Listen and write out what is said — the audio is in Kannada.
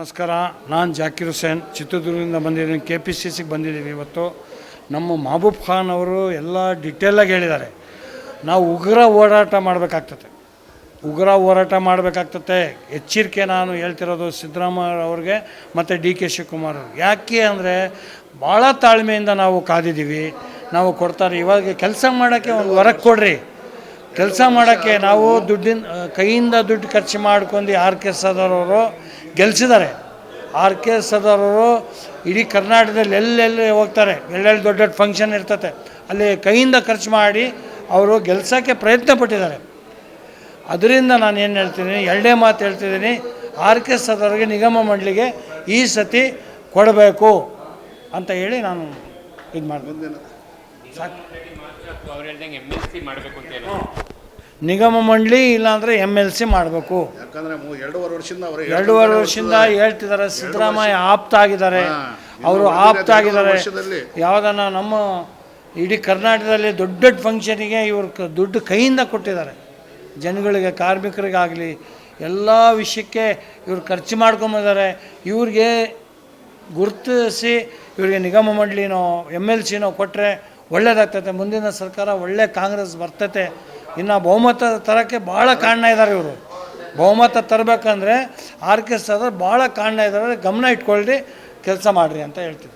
ನಮಸ್ಕಾರ. ನಾನು ಜಾಕಿರ್ ಹುಸೇನ್. ಚಿತ್ರದುರ್ಗದಿಂದ ಬಂದಿದ್ದೀನಿ. ಕೆ ಪಿ ಸಿ ಸಿಗೆ ಬಂದಿದ್ದೀವಿ ಇವತ್ತು. ನಮ್ಮ ಮಹಬೂಬ್ ಖಾನ್ ಅವರು ಎಲ್ಲ ಡಿಟೇಲಾಗಿ ಹೇಳಿದ್ದಾರೆ. ನಾವು ಉಗ್ರ ಹೋರಾಟ ಮಾಡಬೇಕಾಗ್ತದೆ. ಉಗ್ರ ಹೋರಾಟ ಮಾಡಬೇಕಾಗ್ತದೆ. ಎಚ್ಚರಿಕೆ ನಾನು ಹೇಳ್ತಿರೋದು ಸಿದ್ದರಾಮಯ್ಯ ಅವ್ರಿಗೆ ಮತ್ತು ಡಿ ಕೆ ಶಿವಕುಮಾರ್ ಅವ್ರಿಗೆ. ಯಾಕೆ ಅಂದರೆ ಭಾಳ ತಾಳ್ಮೆಯಿಂದ ನಾವು ಕಾದಿದ್ದೀವಿ. ನಾವು ಕೊಡ್ತಾರೆ. ಇವಾಗ ಕೆಲಸ ಮಾಡೋಕ್ಕೆ ಒಂದು ಹೊರಗೆ ಕೊಡ್ರಿ. ಕೆಲಸ ಮಾಡೋಕ್ಕೆ ನಾವು ದುಡ್ಡಿನ ಕೈಯಿಂದ ದುಡ್ಡು ಖರ್ಚು ಮಾಡ್ಕೊಂಡು ಆರ್ ಕೆ ಸದರವರು ಗೆಲ್ಸಿದ್ದಾರೆ. ಆರ್ ಕೆ ಸದರವರು ಇಡೀ ಕರ್ನಾಟಕದಲ್ಲಿ ಎಲ್ಲೆಲ್ಲಿ ಹೋಗ್ತಾರೆ, ಎಲ್ಲೆಲ್ಲಿ ದೊಡ್ಡ ದೊಡ್ಡ ಫಂಕ್ಷನ್ ಇರ್ತತೆ, ಅಲ್ಲಿ ಕೈಯಿಂದ ಖರ್ಚು ಮಾಡಿ ಅವರು ಗೆಲ್ಸೋಕ್ಕೆ ಪ್ರಯತ್ನ ಪಟ್ಟಿದ್ದಾರೆ. ಅದರಿಂದ ನಾನು ಏನು ಹೇಳ್ತೀನಿ, ಎರಡೇ ಮಾತು ಹೇಳ್ತಿದ್ದೀನಿ, ಆರ್ ಕೆ ಸದರ್ಗೆ ನಿಗಮ ಮಂಡಳಿಗೆ ಈ ಸತಿ ಕೊಡಬೇಕು ಅಂತ ಹೇಳಿ ನಾನು ಇದು ಮಾಡ್ತೀನಿ. ಅವ್ರು ಹೇಳ್ದಂಗೆ ಎಂ ಎಲ್ ಸಿ ಮಾಡಬೇಕು ಅಂತ ಹೇಳಿ ನಿಗಮ ಮಂಡಳಿ ಇಲ್ಲಾಂದ್ರೆ ಎಂ ಎಲ್ ಸಿ ಮಾಡಬೇಕು. ಯಾಕಂದ್ರೆ ಮೂ- ಎರಡೂವರೆ ವರ್ಷದಿಂದ ಅವರು ಎರಡೂವರೆ ವರ್ಷದಿಂದ ಹೇಳ್ತಿದ್ದಾರೆ. ಸಿದ್ದರಾಮಯ್ಯ ಆಪ್ತ ಆಗಿದ್ದಾರೆ. ಅವರು ಇನ್ನು ಆಪ್ತ ಮುಂದಿನ ಆಗಿದ್ದಾರೆ ವರ್ಷದಲ್ಲಿ. ಯಾವುದನ್ನ ನಮ್ಮ ಇಡೀ ಕರ್ನಾಟಕದಲ್ಲಿ ದೊಡ್ಡ ದೊಡ್ಡ ಫಂಕ್ಷನಿಗೆ ಇವರು ಕ ದುಡ್ಡು ಕೈಯಿಂದ ಕೊಟ್ಟಿದ್ದಾರೆ. ಜನಗಳಿಗೆ ಕಾರ್ಮಿಕರಿಗಾಗಲಿ ಎಲ್ಲ ವಿಷಯಕ್ಕೆ ಇವ್ರು ಖರ್ಚು ಮಾಡ್ಕೊಂಬಂದಿದ್ದಾರೆ. ಇವ್ರಿಗೆ ಗುರುತಿಸಿ ಇವರಿಗೆ ನಿಗಮ ಮಂಡಳಿನೋ ಎಂ ಎಲ್ ಸಿನೋ ಕೊಟ್ಟರೆ ಒಳ್ಳೇದಾಗ್ತೈತೆ ಮುಂದಿನ ಸರ್ಕಾರ ಒಳ್ಳೆ ಕಾಂಗ್ರೆಸ್ ಬರ್ತೈತೆ. ಇನ್ನು ಬಹುಮತ ತರೋಕ್ಕೆ ಭಾಳ ಕಾರಣ ಇದ್ದಾರೆ ಇವರು. ಬಹುಮತ ತರಬೇಕಂದ್ರೆ ಆರ್ ಎಸ್ ಭಾಳ ಕಾರಣ ಇದ್ದಾರೆ ಗಮನ ಇಟ್ಕೊಳ್ಳ್ರಿ ಕೆಲಸ ಮಾಡಿರಿ ಅಂತ ಹೇಳ್ತೀನಿ